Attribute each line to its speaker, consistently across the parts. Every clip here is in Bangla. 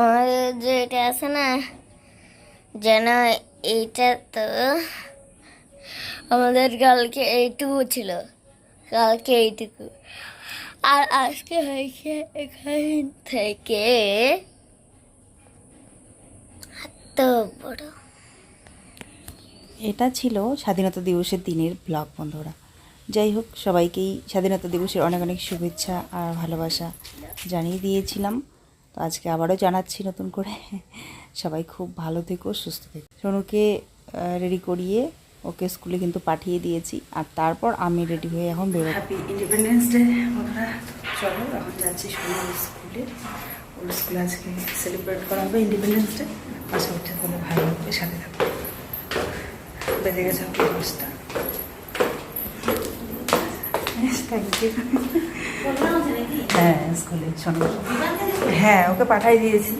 Speaker 1: আমাদের যে এটা আছে না, যেন এইটা তো আমাদের কালকে এইটুকু ছিল, কালকে এইটুকু। আর আজকে হয়েছে এখান থেকে তো বড়।
Speaker 2: এটা ছিল স্বাধীনতা দিবসের দিনের ব্লগ, বন্ধুরা। যাই হোক, সবাইকেই স্বাধীনতা দিবসের অনেক অনেক শুভেচ্ছা আর ভালোবাসা জানিয়ে দিয়েছিলাম। তো আজকে আবারও জানাচ্ছি নতুন করে। সবাই খুব ভালো থেকো, সুস্থ থেকো। সোনুকে রেডি করিয়ে ওকে স্কুলে কিন্তু পাঠিয়ে দিয়েছি আর তারপর আমি রেডি হয়ে এখন বেরো হ্যাপি ইন্ডিপেন্ডেন্স ডে চলো, এখন যাচ্ছি সোনুর স্কুলে। ওর স্কুলে আজকে সেলিব্রেট করা হবে ইন্ডিপেন্ডেন্স ডে উঠে কোনো ভালো হবে, সাথে থাকবে বেজে গেছে ইউ হ্যাঁ স্কুলে শোনো। হ্যাঁ ওকে পাঠাই দিয়েছি।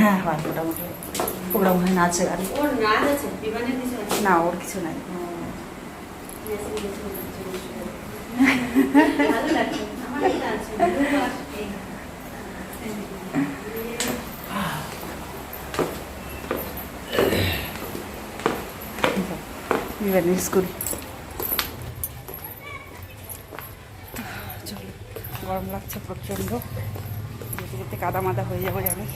Speaker 3: হয় হয়
Speaker 2: মোটামুটি। প্রোগ্রাম হয় নাচে না ওর কিছু নাই। বিবানের স্কুল গরম লাগছে প্রচণ্ড। যেতে যেতে কাদা মাদা হয়ে যাব জানি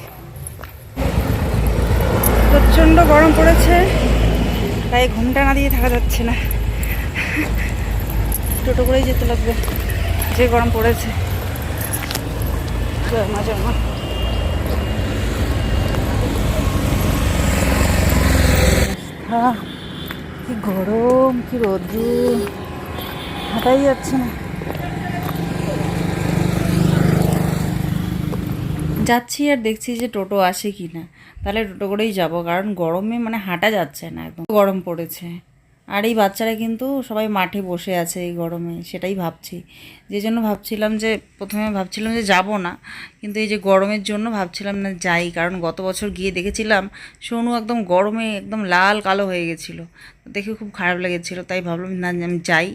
Speaker 2: প্রচণ্ড গরম পড়েছে, তাই ঘুমটা না দিয়ে থাকা যাচ্ছে না। টোটো করেই যেতে লাগবে, যে গরম পড়েছে। জমা জমা কি গরম, কি রোদ্রু হাঁটাই যাচ্ছে না। যাচ্ছি আর দেখছি যে টোটো আসে কি না তাহলে টোটো করেই যাব, কারণ গরমে মানে হাঁটা যাচ্ছে না একদম। গরম পড়েছে। আর এই বাচ্চারা কিন্তু সবাই মাঠে বসে আছে এই গরমে, সেটাই ভাবছি। যে জন্য ভাবছিলাম যে, প্রথমে ভাবছিলাম যে যাব না, কিন্তু এই যে গরমের জন্য ভাবছিলাম না যাই, কারণ গত বছর গিয়ে দেখেছিলাম, সোনু একদম গরমে একদম লাল কালো হয়ে গেছিল। দেখে খুব খারাপ লেগেছিলো, তাই ভাবলাম না, আমি যাই।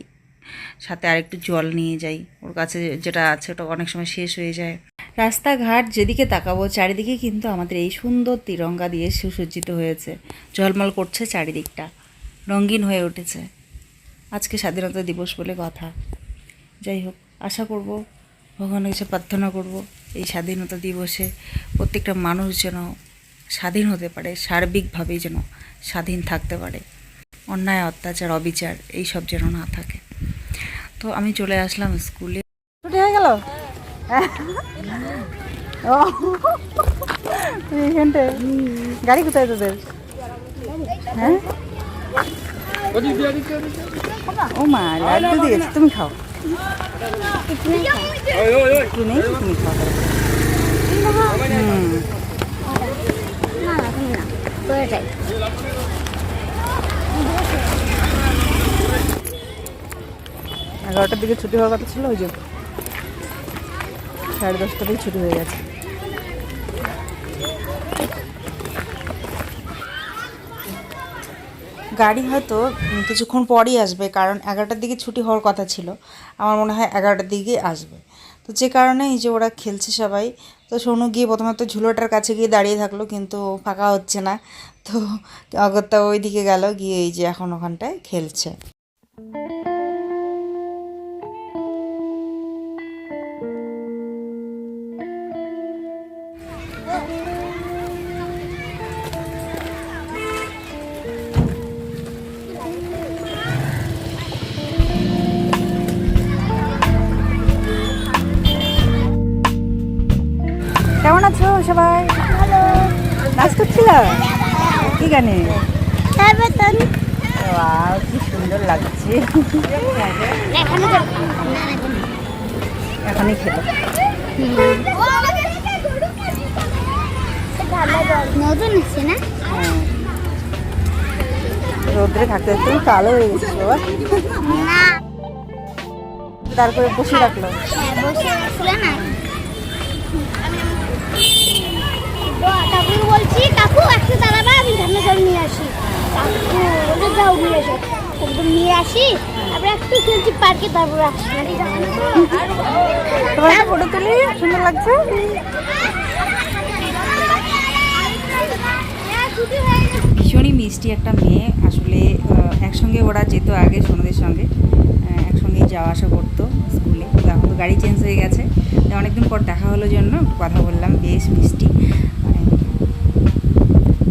Speaker 2: সাথে আরেকটু জল নিয়ে যাই। ওর কাছে যেটা আছে ওটা অনেক সময় শেষ হয়ে যায়। রাস্তাঘাট যেদিকে তাকাবো, চারিদিকে কিন্তু আমাদের এই সুন্দর তিরঙ্গা দিয়ে সুসজ্জিত হয়েছে। ঝলমল করছে চারিদিকটা। রঙিন হয়ে উঠেছে। আজকে স্বাধীনতা দিবস বলে কথা। যাই হোক, আশা করব, ভগবানের কাছে প্রার্থনা করব, এই স্বাধীনতা দিবসে প্রত্যেকটা মানুষ যেন স্বাধীন হতে পারে, সার্বিকভাবেই যেন স্বাধীন থাকতে পারে। অন্যায়, অত্যাচার, অবিচার এই সব যেন না থাকে। তো আমি চলে আসলাম স্কুলে। ছুটি হয়ে গেল? ও। এখানটায় গাড়ি কোথায় তোদের? হ্যাঁ? ও মা লাড্ডু দিয়েছে। তুমি খাও। তুমি খাও। হুম
Speaker 1: না না তুমি না করে যাই
Speaker 2: এগারোটার দিকে ছুটি হওয়ার কথা ছিল, ওই যে সাড়ে দশটাতেই ছুটি হয়ে গেছে। গাড়ি হয়তো কিছুক্ষণ পরই আসবে, কারণ এগারোটার দিকে ছুটি হওয়ার কথা ছিল। আমার মনে হয় এগারোটার দিকে আসবে। তো যে কারণে এই যে ওরা খেলছে সবাই, তো সোনু গিয়ে প্রথমে তো ঝুলোটার কাছে গিয়ে দাঁড়িয়ে থাকল, কিন্তু ফাঁকা হচ্ছে না। তো অগত্যা ওই দিকে গেল, গিয়ে এই যে এখন ওখানটায় খেলছে। কেমন আছো সবাই? নাচ করছিল? কি গানে?
Speaker 1: হ্যাঁ
Speaker 2: কি সুন্দর লাগছে।
Speaker 1: এখানে
Speaker 2: এখনই খেলো।
Speaker 1: নতুন এসছে না?
Speaker 2: হ্যাঁ। রোদ্রে থাকতে থাকতে কালো হয়ে গেছে বাবা। তারপরে বসে রাখল
Speaker 1: হ্যাঁ বসে আসছিল না। কাকু বলছি কাকু একটু দাঁড়াবা আমি ধানের নিয়ে আসি। কাকু বলে যাও নিয়ে এসো একদম নিয়ে আসি? আমরা একটু খেলছি পার্কে তারপর আসি
Speaker 2: তোমার ফটো তুলি সুন্দর লাগছে? ভীষণই মিষ্টি একটা মেয়ে। আসলে একসঙ্গে ওরা যেত আগে সোনাদের সঙ্গে। একসঙ্গেই যাওয়া আসা করতো স্কুলে। তো এখন তো গাড়ি চেঞ্জ হয়ে গেছে। তো অনেকদিন পর দেখা হলো জন্য কথা বললাম বেশ মিষ্টি মানে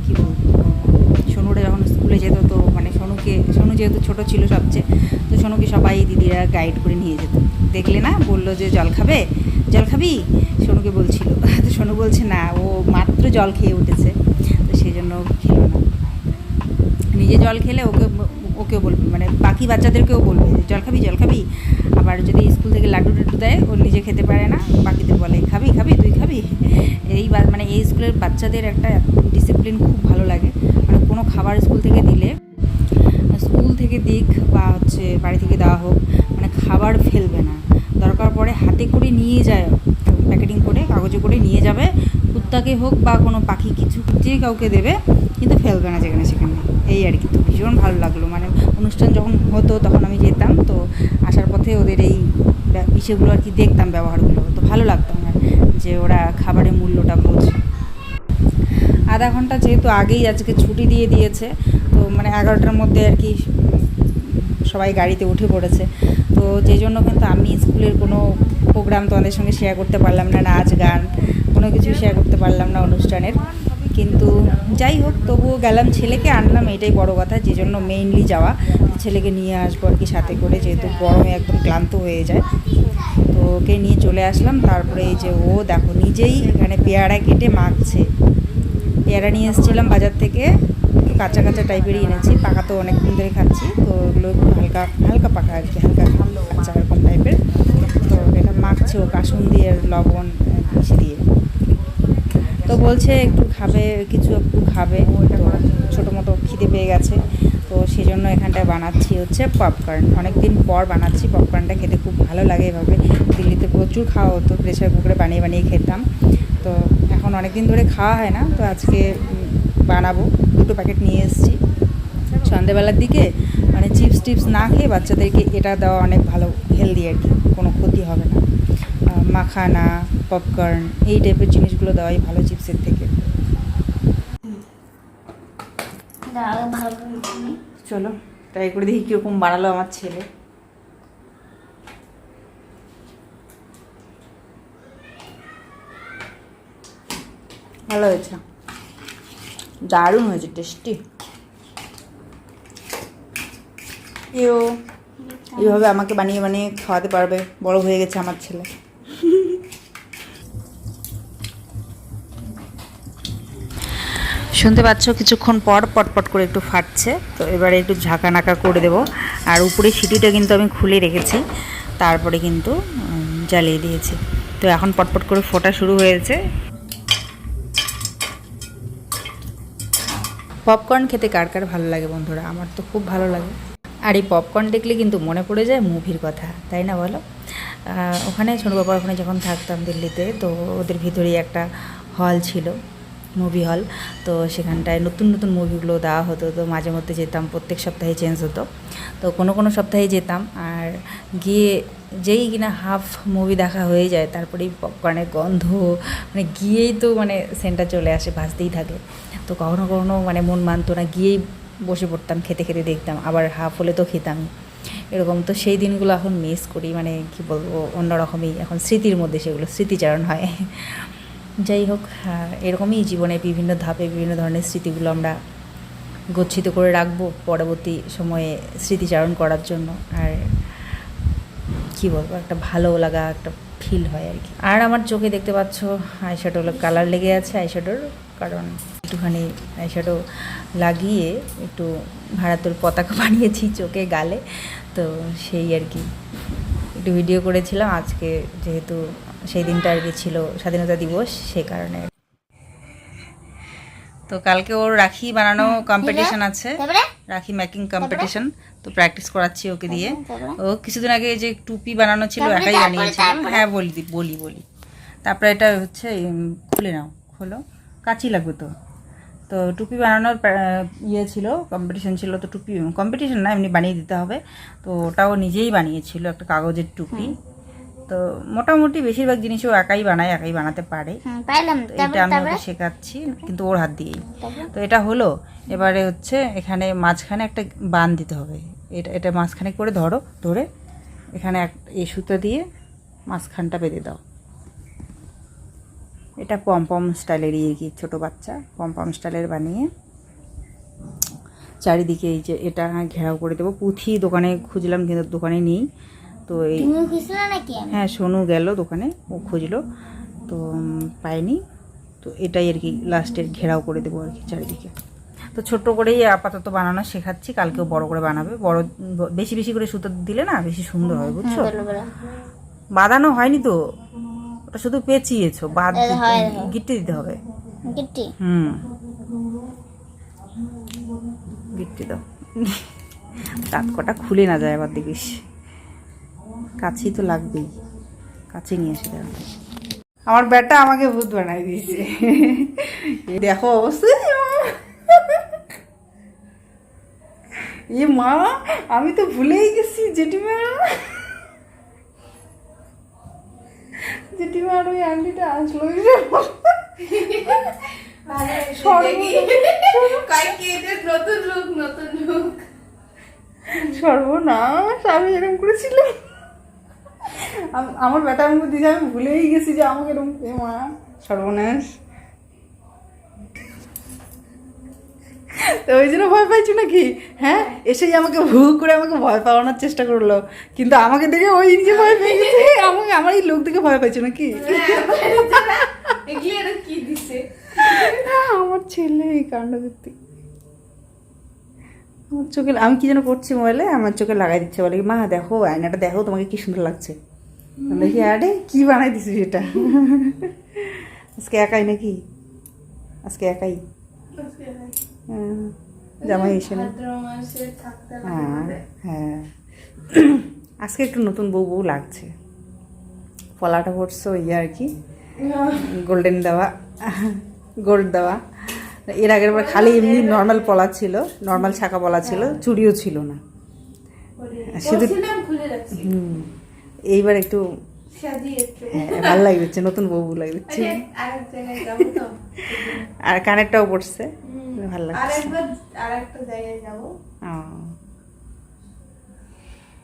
Speaker 2: কী বলব সোনুরা যখন স্কুলে যেত তো মানে সোনুকে, সোনু যেহেতু ছোটো ছিল সবচেয়ে, তো সোনুকে সবাই দিদিরা গাইড করে নিয়ে যেত। দেখলে না? বলল যে, জল খাবে? জল খাবি? সোনুকে বলছিল। তো সোনু বলছে, না, ও মাত্র জল খেয়ে উঠেছে। তো সেই জন্য খেলো না। নিজে জল খেলে ওকে, ওকেও বলবে মানে বাকি বাচ্চাদেরকেও বলবে জল খাবি জল খাবি? আবার যদি স্কুল থেকে লাড্ডু টাড্ডু দেয়, ও নিজে খেতে পারে না, বাকিদের বলে, খাবি খাবি, তুই খাবি? এই মানে এই স্কুলের বাচ্চাদের একটা ডিসিপ্লিন খুব ভালো লাগে। কোনো খাবার স্কুল থেকে দিলে, স্কুল থেকে দিক বা হচ্ছে বাড়ি থেকে দেওয়া হোক মানে খাবার ফেলবে না। দরকার পড়ে হাতে করে নিয়ে যায়, প্যাকেটিং করে, কাগজে করে নিয়ে যাবে, কুত্তাকে হোক বা কোনো পাখি কিছু যে কাউকে দেবে, কিন্তু ফেলবে না যেখানে সেখানে। এই আর কি, তো ভীষণ ভালো লাগল। মানে অনুষ্ঠান যখন হতো তখন আমি যেতাম, তো আসার পথে ওদের এই বিষয়গুলো আর কি দেখতাম, ব্যবহারগুলো। তো ভালো লাগতো আমার, যে ওরা খাবারের মূল্যটা বোঝে। আধা ঘণ্টা যেহেতু আগেই আজকে ছুটি দিয়ে দিয়েছে, তো মানে এগারোটার মধ্যে আর কি সবাই গাড়িতে উঠে পড়েছে। তো যে জন্য কিন্তু আমি স্কুলের কোনো প্রোগ্রাম তোমাদের সঙ্গে শেয়ার করতে পারলাম না, নাচ, গান, কোনো কিছু শেয়ার করতে পারলাম না অনুষ্ঠানের। কিন্তু যাই হোক, তবুও গেলাম, ছেলেকে আনলাম, এটাই বড় কথা, যে জন্য মেইনলি যাওয়া। ছেলেকে নিয়ে আসব আর কি সাথে করে, যেহেতু গরমে একদম ক্লান্ত হয়ে যায়। তো ওকে নিয়ে চলে আসলাম, তারপরে এই যে ও দেখো, নিজেই এখানে পেয়ারা কেটে মাখছে। পেয়ারা নিয়ে এসেছিলাম বাজার থেকে। কাঁচা কাঁচা টাইপেরই এনেছি পাকা তো অনেকদিন ধরে খাচ্ছি তো ওগুলো একটু হালকা হালকা পাকা আর কি হালকা কাঁচা এরকম টাইপের তো এটা মাখছে ও কাসুন দিয়ে লবণ আহ, দিয়ে। তো বলছে একটু খাবে কিছু একটু খাবে ছোটো মোটো খিদে পেয়ে গেছে। তো সেই জন্য এখানটায় বানাচ্ছি হচ্ছে পপকর্ন অনেক দিন পর বানাচ্ছি পপকর্নটা খেতে খুব ভালো লাগে এভাবে। দিল্লিতে প্রচুর খাওয়া হতো প্রেশার কুকারে বানিয়ে বানিয়ে খেতাম। তো এখন অনেক দিন ধরে খাওয়া হয় না তো আজকে বানাবো। দুটো প্যাকেট নিয়ে এসেছি। সন্ধেবেলার দিকে মানে চিপস টিপস না খেয়ে বাচ্চাদেরকে এটা দেওয়া অনেক ভালো হেলদি আর কি কোনো ক্ষতি হবে না। মাখানা পপকর্ন এই টাইপের জিনিসগুলো দেওয়াই ভালো চিপসের থেকে। চলো ট্রাই করে দেখি কীরকম বানালো আমার ছেলে। ভালো হয়েছে। দারুণ হয়েছে টেস্টি এও এইভাবে আমাকে বানিয়ে বানিয়ে খাওয়াতে পারবে, বড় হয়ে গেছে আমার ছেলে। শুনতে পাচ্ছ, কিছুক্ষণ পর পটপট করে একটু ফাটছে, তো এবারে একটু ঝাঁকা নাকা করে দেবো। আর উপরে সিটিটা কিন্তু আমি খুলে রেখেছি, তারপরে কিন্তু জ্বালিয়ে দিয়েছি। তো এখন পটপট করে ফোটা শুরু হয়েছে। পপকর্ন খেতে কার কার ভালো লাগে বন্ধুরা? আমার তো খুব ভালো লাগে। আর এই পপকর্ন দেখলে কিন্তু মনে পড়ে যায় মুভির কথা, তাই না বলো? ওখানে ছোটো বাবার ওখানে যখন থাকতাম দিল্লিতে, তো ওদের ভিতরেই একটা হল ছিল মুভি হল তো সেখানটায় নতুন নতুন মুভিগুলো দেওয়া হতো, তো মাঝে মধ্যে যেতাম, প্রত্যেক সপ্তাহে চেঞ্জ হতো। তো কোনো কোনো সপ্তাহে যেতাম, আর গিয়ে যেই কিনা হাফ মুভি দেখা হয়ে যায় তারপরেই পপকর্নের গন্ধ মানে গিয়েই তো মানে সেন্টার চলে আসে ভাসতেই থাকে। তো কখনো কখনো মানে মন মানতো না গিয়েই বসে পড়তাম খেতে খেতে দেখতাম আবার হাফ হলে তো খেতামই এরকম তো সেই দিনগুলো এখন মিস করি মানে কি বলব অন্যরকমই এখন স্মৃতির মধ্যে সেগুলো স্মৃতিচারণ হয়। যাই হোক আহ, এরকমই জীবনে বিভিন্ন ধাপে বিভিন্ন ধরনের স্মৃতিগুলো আমরা গচ্ছিত করে রাখব পরবর্তী সময়ে স্মৃতিচারণ করার জন্য। আর কি বলব একটা ভালো লাগা একটা ফিল হয় আর কি। আর আমার চোখে দেখতে পাচ্ছ আইশ্যাডো কালার লেগে আছে আইশ্যাডোর কারণ একটুখানি আইশ্যাডো লাগিয়ে একটু ভারতের পতাকা বানিয়েছি চোখে গালে। তো সেই আর কি। একটু ভিডিও করেছিলাম আজকে যেহেতু সেই দিনটা আর কি ছিল স্বাধীনতা দিবস সে কারণে তো কালকে ওর রাখি বানানো কম্পিটিশন আছে।
Speaker 1: তারপরে?
Speaker 2: রাখি মেকিং কম্পিটিশন তো প্র্যাকটিস করাচ্ছি ওকে দিয়ে? ও কিছুদিন আগে যে টুপি বানানো ছিল একাই বানিয়েছিল। হ্যাঁ বলি দি- বলি বলি। তারপরে এটা হচ্ছে খুলে নাও খোলো। কাঁচি লাগবে তো। তো টুপি বানানোর ইয়ে ছিল কম্পিটিশন ছিল তো টুপি কম্পিটিশন না এমনি বানিয়ে দিতে হবে। তো ওটাও নিজেই বানিয়েছিল একটা কাগজের টুপি। তো মোটামুটি বেশিরভাগ জিনিসও একাই বানায় একাই বানাতে পারে। এটা আমি ওকে শেখাচ্ছি কিন্তু ওর হাত দিয়েই। তো এটা হলো এবারে হচ্ছে এখানে মাঝখানে একটা বান দিতে হবে। এটা এটা মাঝখানে করে ধরো ধরে এখানে এক এই সুতো দিয়ে মাঝখানটা বেঁধে দাও। এটা পমপম স্টাইলেরই আর কি ছোটো বাচ্চা পমপম স্টাইলের বানিয়ে চারিদিকে এই যে এটা ঘেরাও করে দেবো। পুঁথি দোকানে খুঁজলাম কিন্তু দোকানে নেই। তো এই হ্যাঁ সোনু গেল দোকানে ও খুঁজলো তো পায়নি তো এটাই আর কি লাস্টের ঘেরাও করে দেবো আর কি চারিদিকে। তো ছোট্ট করেই আপাতত বানানো শেখাচ্ছি কালকেও বড় করে বানাবে। বড় বেশি বেশি করে সুতো দিলে না বেশি সুন্দর হয় বুঝছ?
Speaker 1: বলো
Speaker 2: বাঁধানো হয়নি তো? ওটা শুধু পেঁচিয়েছো বাদ
Speaker 1: হয়, হয়।
Speaker 2: গিট্টি দিতে হবে। হুম। গিট্টি দাও। দাঁত কটা খুলে না যায় আবার দেখিস। কাছি তো লাগবেই। কাছে নিয়ে এসে দাও আমার ব্যাটা আমাকে ভূত বানাই দিয়েছে। দেখো অবশ্যই এ মা আমি তো ভুলেই গেছি জেঠিমা। জেঠিমা আর ওই আন্টিটা আসলো সর্বনাশ আমি এরকম করেছিলাম। আমার বেটা আমাকে দিদি আমি ভুলেই গেছি যে আমাকে এরকম এ মা সর্বনাশ। তো ওই জন্য ভয় পাইছো নাকি? হ্যাঁ? এসেই আমাকে ভু করে আমাকে ভয় পাওয়ানোর চেষ্টা করল। কিন্তু আমাকে দেখে ওই নিজে ভয় পেয়ে গেছে। আমাকে আমার এই লোক দেখে ভয় পাইছো নাকি? আমার ছেলে এই কাণ্ড দেখতে। আমার চোখে আমি কি যেন করছি মোবাইলে? আমার চোখে লাগাই দিচ্ছে বলে কি, মা দেখো আয়নাটা দেখো তোমাকে কি সুন্দর লাগছে। বলে কি আরে কি বানাই দিছিস এটা? আজকে একাই নাকি? আজকে একাই? হ্যাঁ, জামাই এসে না? হ্যাঁ হ্যাঁ। আজকে একটু নতুন বউ বউ লাগছে। পলাটা পড়ছে ওই আর কি? গোল্ডেন দেওয়া গোল্ড দেওয়া। এর আগের বার খালি এমনি নর্মাল পলা ছিল নর্মাল ছাকা পলা ছিল চুড়িও ছিল না। শুধু হুম। এইবার একটু হ্যাঁ ভালো লাগছে নতুন বউ লাগছে। আর কানেরটাও পড়ছে। ভালো লাগছে।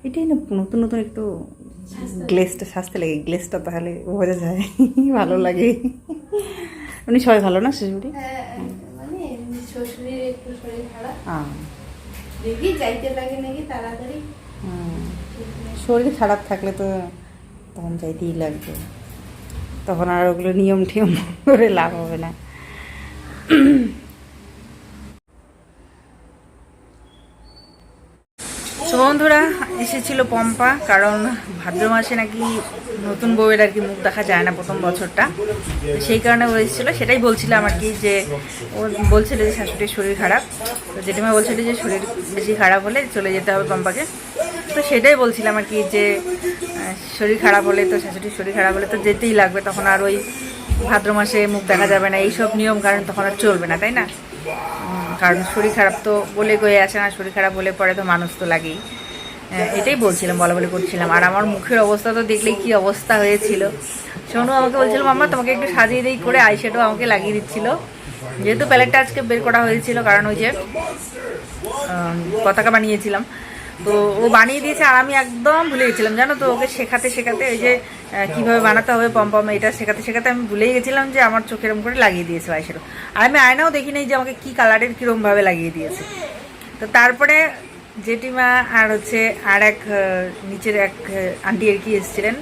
Speaker 2: এটাই না নতুন নতুন একটু গ্লেসটা সাজতে লাগে। গ্লেসটা তাহলে বোঝা যায় ভালো লাগে। উনি সবাই ভালো না শ্বশুরি
Speaker 3: হ্যাঁ মানে শ্বশুরের একটু শরীর খারাপ। দেখি যাইতে লাগে নাকি তাড়াতাড়ি।
Speaker 2: শরীর খারাপ থাকলে তো তখন যাইতেই লাগবে। তখন আর ওগুলো নিয়ম টিয়ম করে লাভ হবে না। বন্ধুরা, এসেছিল পম্পা, কারণ ভাদ্র মাসে নাকি নতুন বউয়ের আর কি মুখ দেখা যায় না প্রথম বছরটা। সেই কারণে ও এসেছিল। সেটাই বলছিলাম আর কি যে, ও বলছিল যে শাশুড়ির শরীর খারাপ। তো জেঠিমা বলছিল যে শরীর বেশি খারাপ হলে চলে যেতে হবে পম্পাকে। তো সেটাই বলছিলাম আর কি যে শরীর খারাপ হলে তো শাশুড়ির শরীর খারাপ হলে তো যেতেই লাগবে তখন আর ওই ভাদ্র মাসে মুখ দেখা যাবে না এইসব নিয়ম কারণ তখন আর চলবে না তাই না? কারণ শরীর খারাপ তো বলে গয়ে আসে না শরীর খারাপ হলে পরে তো মানুষ তো লাগেই। হ্যাঁ, এটাই বলছিলাম বলা বলে করছিলাম। আর আমার মুখের অবস্থা তো দেখলেই কি অবস্থা হয়েছিল। সোনু আমাকে বলছিল মাম্মা তোমাকে একটু সাজিয়ে দিই করে আইশ্যাডো আমাকে লাগিয়ে দিচ্ছিল। যেহেতু প্যালেটটা আজকে বের করা হয়েছিল কারণ ওই যে পতাকা বানিয়েছিলাম তো ও বানিয়ে দিয়েছে আর আমি একদম ভুলে গেছিলাম, জানো তো? ওকে শেখাতে শেখাতে ওই যে কীভাবে বানাতে হবে পম্পম এটা শেখাতে শেখাতে আমি ভুলেই গেছিলাম যে আমার চোখে এরকম করে লাগিয়ে দিয়েছে আইশ্যাডো আর আমি আয়নাও দেখি নাই যে আমাকে কি কালারের কীরকমভাবে লাগিয়ে দিয়েছে। তো তারপরে জেঠিমা আর হচ্ছে আর এক নিচের এক আন্টি আর কি এসেছিলেন।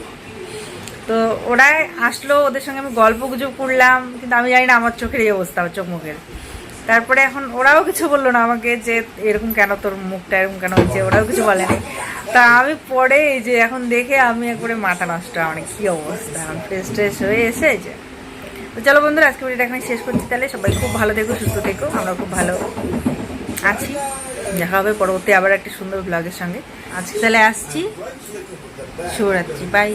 Speaker 2: তো ওরাই আসলো, ওদের সঙ্গে আমি গল্প গুজব করলাম, কিন্তু আমি জানি না আমার চোখের এই অবস্থা চোখ মুখের। তারপরে এখন ওরাও কিছু বলল না আমাকে যে এরকম কেন তোর মুখটা এরকম কেন হচ্ছে ওরাও কিছু বলেনি। তা আমি পরে এই যে এখন দেখে আমি একবারে মাথা নষ্ট অনেক কী অবস্থা? ফ্রেশ ট্রেশ হয়ে এসে যে। তো চলো বন্ধুরা আজকে ভিডিওটা এখানে শেষ করছি তাহলে। সবাই খুব ভালো থেকো, সুস্থ থেকো আমরা খুব ভালো আছি। দেখা হবে পরবর্তী আবার একটা সুন্দর ব্লগের সঙ্গে। আজকে তাহলে আসছি। শুভরাত্রি বাই